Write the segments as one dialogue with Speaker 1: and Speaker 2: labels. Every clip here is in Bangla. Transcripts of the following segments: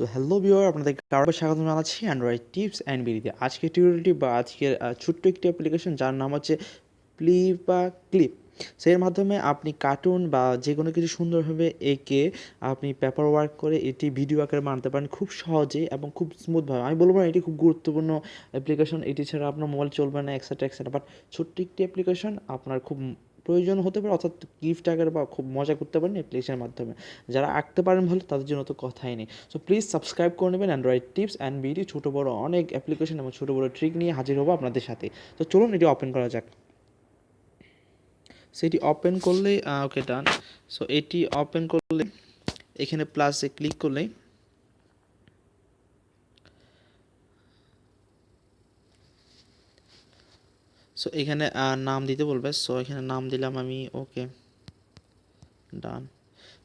Speaker 1: সো হ্যালো ভিউয়ার আপনাদের কারও স্বাগত জানাচ্ছি অ্যান্ড্রয়েড টিপস অ্যান্ড বিডিতে আজকে টিউটোরিয়ালটি বা আজকের ছোট্ট একটি অ্যাপ্লিকেশন যার নাম হচ্ছে প্লিপ বা ক্লিপ সেই মাধ্যমে আপনি কার্টুন বা যে কোনো কিছু সুন্দরভাবে এঁকে আপনি পেপার ওয়ার্ক করে এটি ভিডিও আকারে বানাতে পারেন খুব সহজেই এবং খুব স্মুথভাবে আমি বলব না এটি খুব গুরুত্বপূর্ণ অ্যাপ্লিকেশন এটি ছাড়া আপনার মোবাইল চলবে না এক্সেট্রা এক্সেট্রা বাট ছোট্ট একটি অ্যাপ্লিকেশন আপনার খুব প্রয়োজন হতে পারে, অর্থাৎ গিফট আকারে বা খুব মজা করতে পারেন অ্যাপ্লিকেশনের মাধ্যমে। যারা আঁকতে পারেন ভালো, তাদের জন্য তো কথাই নেই। সো প্লিজ সাবস্ক্রাইব করে নেবেন অ্যান্ড্রয়েড টিপস অ্যান্ড বিডি ছোটো বড় অনেক অ্যাপ্লিকেশন এবং ছোটো বড় ট্রিক নিয়ে হাজির হব আপনাদের সাথে। তো চলুন এটি ওপেন করা যাক। সেটি ওপেন করলেই ওকে ডান সো এটি ওপেন করলে এখানে প্লাসে ক্লিক করলেই সো এখানে নাম দিতে বলবে। সো এখানে নাম দিলাম আমি ওকে ডান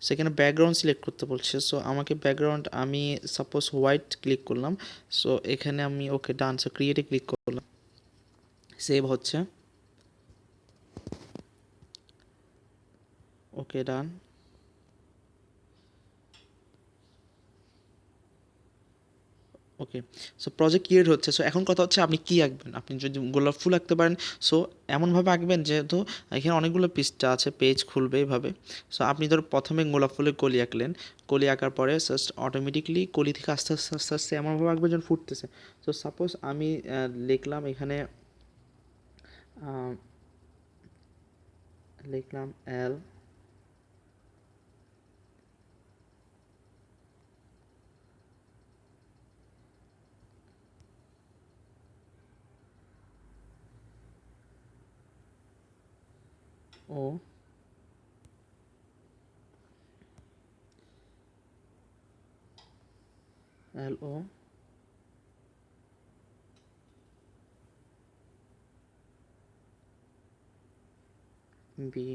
Speaker 1: সেখানে ব্যাকগ্রাউন্ড সিলেক্ট করতে বলছে। সো আমাকে ব্যাকগ্রাউন্ড আমি সাপোজ হোয়াইট ক্লিক করলাম। সো এখানে আমি ওকে ডান সো ক্রিয়েটে ক্লিক করলাম। সেভ হচ্ছে। Okay done okay so project create হচ্ছে সো এখন কথা হচ্ছে আপনি কী আঁকবেন? আপনি যদি গোলাপ ফুল আঁকতে পারেন সো এমনভাবে আঁকবেন যেহেতু এখানে অনেকগুলো পৃষ্ঠা আছে পেজ খুলবে এইভাবে সো আপনি ধর প্রথমে গোলাপ ফুলের কলি আঁকলেন। কলি আঁকার পরে জাস্ট অটোমেটিকলি কলি থেকে আস্তে আস্তে আস্তে আস্তে এমনভাবে আঁকবেন যখন ফুটতেছে। সো সাপোজ আমি লিখলাম এখানে লিখলাম L O L O B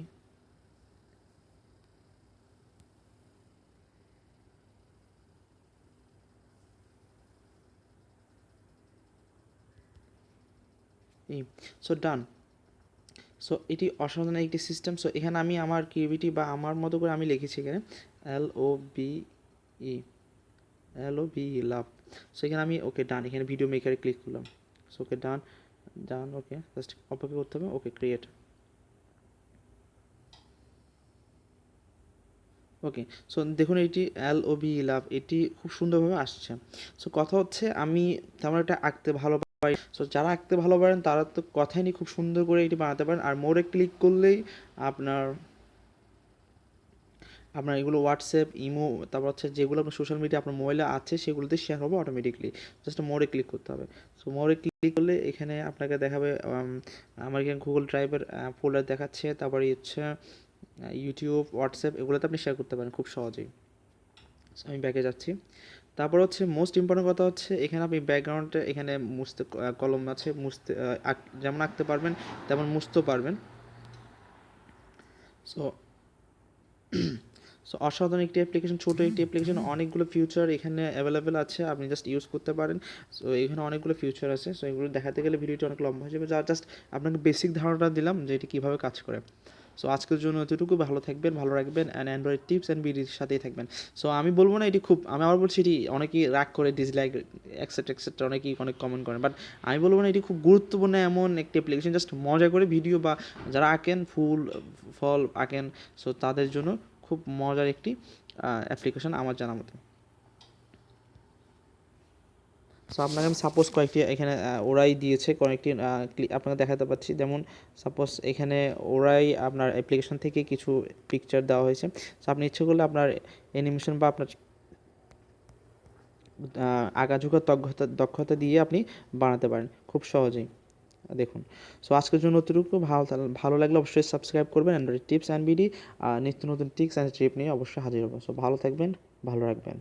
Speaker 1: E so done so এটি অসাধারণ একটি সিস্টেম সো এখানে আমি আমার ক্রিয়েটিভিটি বা আমার মতো করে আমি লিখেছি এখানে। L O B E L O B love so এখানে আমি ওকে ডান এখানে ভিডিও মেকারে ক্লিক করলাম। So okay done done okay just অপেক্ষা করতে হবে। ওকে ক্রিয়েট ওকে সো দেখুন এটি এল ও বি লাভ এটি খুব সুন্দরভাবে আসছে। সো কথা হচ্ছে আমি তেমন একটা আঁকতে ভালো সো যারা আঁকতে ভালো পারেন তারা তো কথাই নেই খুব সুন্দর করে এটি বানাতে পারেন। আর মোড়ে ক্লিক করলেই আপনার আপনার এগুলো হোয়াটসঅ্যাপ ইমো তারপর হচ্ছে যেগুলো আপনার সোশ্যাল মিডিয়া আপনার মোবাইলে আছে, সেগুলোতে শেয়ার হবে অটোমেটিকলি জাস্ট মোড়ে ক্লিক করতে হবে। সো মোড়ে ক্লিক করলে এখানে আপনাকে দেখাবে আমার এখানে গুগল ড্রাইভের ফোল্ডার দেখাচ্ছে। তারপরে হচ্ছে ইউটিউব হোয়াটসঅ্যাপ এগুলোতে আপনি শেয়ার করতে পারেন খুব সহজেই। আমি ব্যাকে যাচ্ছি। তারপর হচ্ছে মোস্ট ইম্পর্টেন্ট কথা হচ্ছে, এখানে আপনি ব্যাকগ্রাউন্ডে এখানে মুছতে কলম আছে, মুছতে যেমন আঁকতে পারবেন, তেমন মুছতেও পারবেন। সো সো অসাধারণ একটি অ্যাপ্লিকেশন ছোটো একটি অ্যাপ্লিকেশন অনেকগুলো ফিউচার এখানে অ্যাভেলেবেল আছে, আপনি জাস্ট ইউজ করতে পারেন। সো এখানে অনেকগুলো ফিউচার আছে সো এগুলো দেখাতে গেলে ভিডিওটি অনেক লম্বা হয়ে যাবে। যা জাস্ট আপনাকে বেসিক ধারণাটা দিলাম যে এটি কীভাবে কাজ করে। সো আজকের জন্য এতটুকু। ভালো থাকবেন, ভালো রাখবেন অ্যান্ড অ্যান্ড্রয়েড টিপস অ্যান্ড বিডির সাথেই থাকবেন। সো আমি বলব না এটি খুব, আমি আবার বলছি এটি অনেকেই রাগ করে ডিসলাইক এক্সেট্রা এক্সেট্রা অনেকেই অনেক কমেন্ট করেন বাট আমি বলব না এটি খুব গুরুত্বপূর্ণ এমন একটি অ্যাপ্লিকেশন জাস্ট মজা করে ভিডিও বা যারা আঁকেন, ফুল, ফল আঁকেন সো তাদের জন্য খুব মজার একটি অ্যাপ্লিকেশন আমার জানা মতো। সো আপনাকে আমি সাপোজ কয়েকটি এখানে ওরাই দিয়েছে কয়েকটি আপনাকে দেখাতে পাচ্ছি। যেমন সাপোজ এখানে ওরাই আপনার অ্যাপ্লিকেশন থেকে কিছু পিকচার দেওয়া হয়েছে। সো আপনি ইচ্ছে করলে আপনার অ্যানিমেশন বা আপনার আহ, আঁকাঝুঁকার দক্ষতা দক্ষতা দিয়ে আপনি বানাতে পারেন। খুব সহজেই। দেখুন। সো আজকের জন্য অতিরিক্ত ভালো ভালো লাগলে অবশ্যই সাবস্ক্রাইব করবেন। অ্যান্ড্রয়েড টিপস অ্যান্ড বিডি আর নিত্য নতুন টিপস অ্যান্ড ট্রিপ নিয়ে অবশ্যই হাজির হব। সো ভালো থাকবেন ভালো রাখবেন।